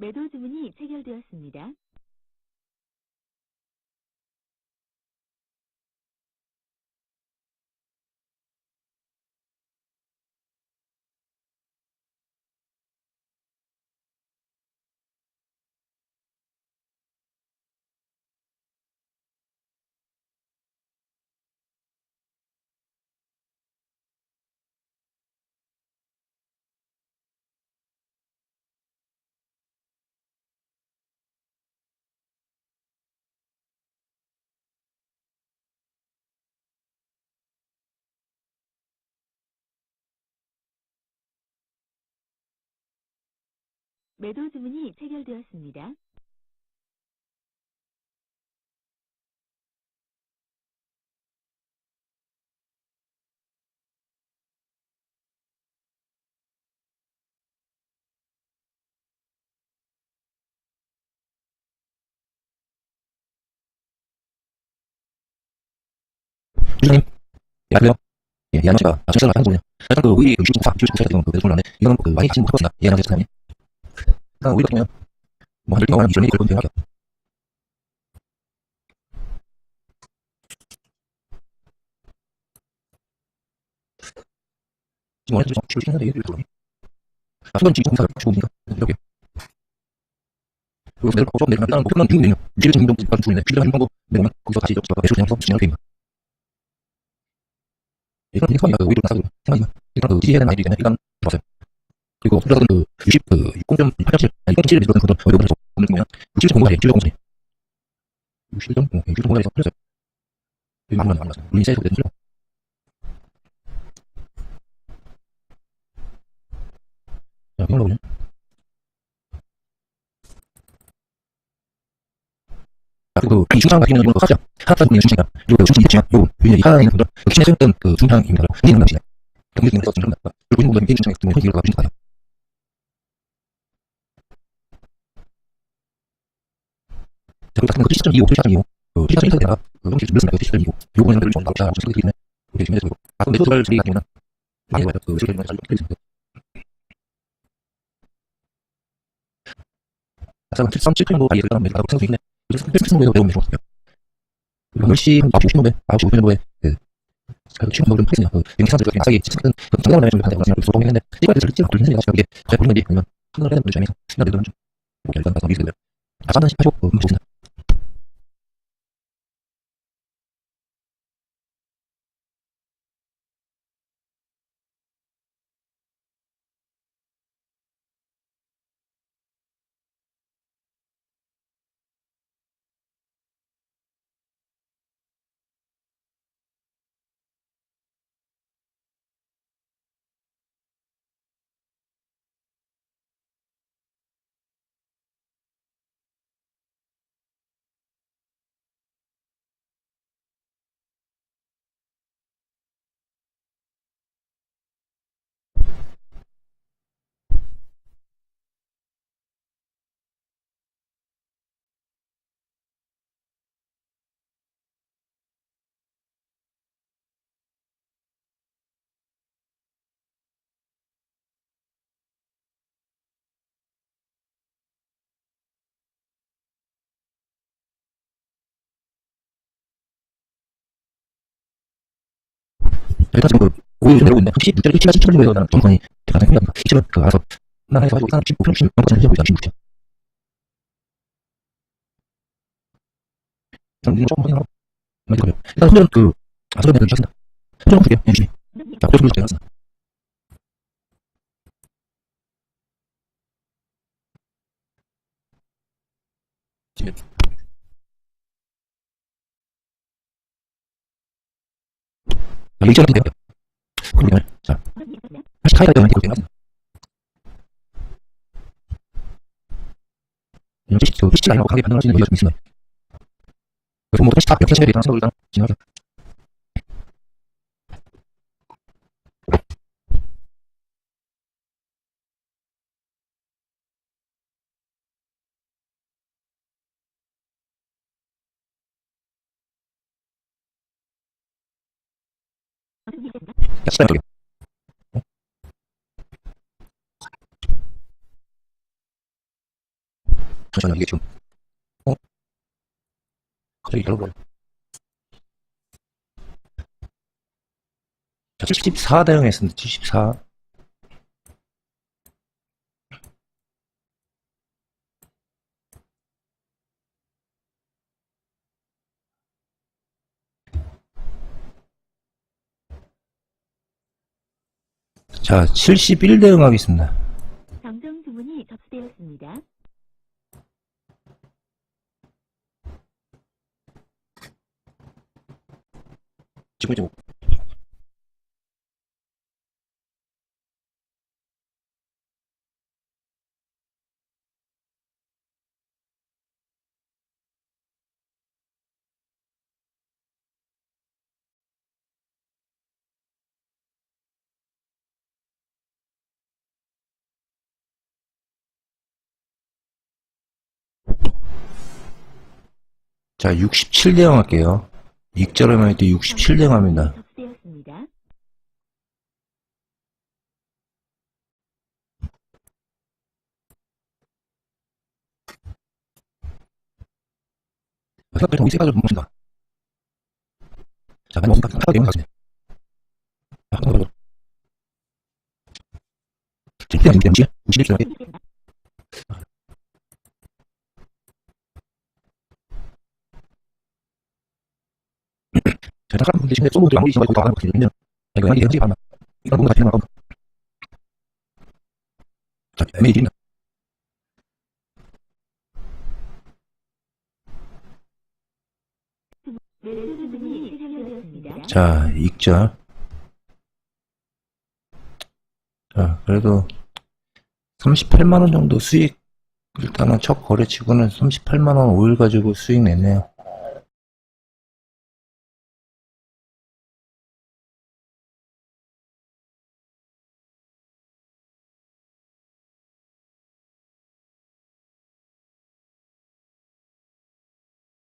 매도 주문이 체결되었습니다. 매도 주문이 체결되었습니다. 주장님, 예, 안녕하세요. 예, 예, 안녕하십니까. 아, 실사를 하는 거군요. 일단 그 우리 그 64, 64가 되면 그 매도 불렀네. 이거는 그 많이 하시는 것 같습니다. 예, 안녕하세요, 사장님. 일단 같은 경우는 뭐, 한 10개월, 한 20년 그런 생각이요. 지금 원래 좀 치고 싶은데, 이게 불렀네. 아, 순간 지금 공사를 옵니다. 이렇게. 그리고 내일 좀 내리면 일단 목표는 중이네요. 유지를 지금 좀 가지고 있는데, 필요한 정도 내면 거기서 다시 좀 매수 그냥 진행할 계획입니다. 이건 처음이야. 그 오히려 나사고 생각이면 일단 그 지지해야 되는 아이들이 때문에 일단. 그리고 투자는 그 60, 그 60.877, 아니 60.7을 들어간 그런 어려운 서 오늘 보면 60점 공부하래, 60점 공부하래. 60점, 60점 공부하래서 틀렸어요. 여기 맞는 안 맞았어요. 물린 세에서 그대로 틀려. 자, 이걸로 보면. 아, 그리고 이 중상 같은 경우는 그 하자. 하자 분의 중상이다. 그리고 그 중상 있지만, 요, 위에 이하에 있는 분들, 그 기신에 쓰였던 그 중상입니다. 흔히 있는 당시에. 경기 중에서 중상 같다. 그리고 있는 분들은 중상이기 때문에 현실을 가지고 있는 자, 그리 고 같은 그 7.25, 7.25, 그 7.1세대가 그 형식 늘었습니다. 그 7.25. 요거는 좀 나오자, 생각이 들기 때문에, 그렇게 준비해서 그리고, 아, 두발 처리 같은 경우는 많이 와요. 그, 실제 경우는 아주 있습니다. 아까 7.7 정도 다이에 들어가면 매도가 생각 중인데, 그래서 7.7 정도에서 배우면 좋았어요. 그리고 10시, 한 9시 50분 정도에, 9시 50분 정도에, 그, 그 치료 방법을 좀 하겠습니다. 그, 연기산들 그렇게 그, 장난을 내면 좀 한다고 생각을 소동을 했는데, 이거에 대해서 실제로 걸리는 생각이 이게 잘 걸리는지, 아니면, 판단을 해야 되는 점에서, 신경 내도는 좀, 뭐, 일단 가서 아, 잠깐 18초, 어, 좋 일단 지금 그, 오일 좀 내고 있는데, 16짜리 17까지 17 정도에서 나는 정권이 가장 생각합니다. 17은 그, 알아서, 나 해서 가지고, 일단 15, 16, 16까지 해보고 있잖아, 16죠. 일단, 이거 조금 확인하고, 많이 들어요. 일단, 현재는 그, 아, 저는 내가 주셨습니다. 어떻게 해요? 열심히. 자, 제가 했습니다. 지금, 자, 일지는 돼요. 그러면, 자, 다시 이렇게 나왔습니다. 이런 그, 17, 17 아니라고 강하게 판단할 수 있는 여지가 좀 있습니다. 그래서 뭐, 다시 다 역행시에 대한 생각을 일단 진행하자. 시작해볼게요. 잠시만요, 이게 지금, 어? 갑자기 열어버려. 자, 74 대응했습니다, 74. 자, 71 대응하겠습니다. 정정 주문이 접수되었습니다. 지금 이 자, 67 대응할게요. 익절에만 할때 67 대응합니다. 접수되었습니다. 생각보다 좀 이세가지고 못 먹는다. 자, 많이 먹는다. 하나 대응 가시네. 자, 한번 가보자. 지금 그냥 지금 51대 수익됐습니다. 자, 잠깐 근 데 지금 솔로들 아무리 지금 다거 같은데, 이거 현실이 안 나. 이거 뭔가 다시 나가고. 자, 애매히 주문이 체결되었습니다. 자, 익절. 자, 그래도 38만원 정도 수익, 일단은 첫 거래치고는 38만원 오일 가지고 수익 냈네요.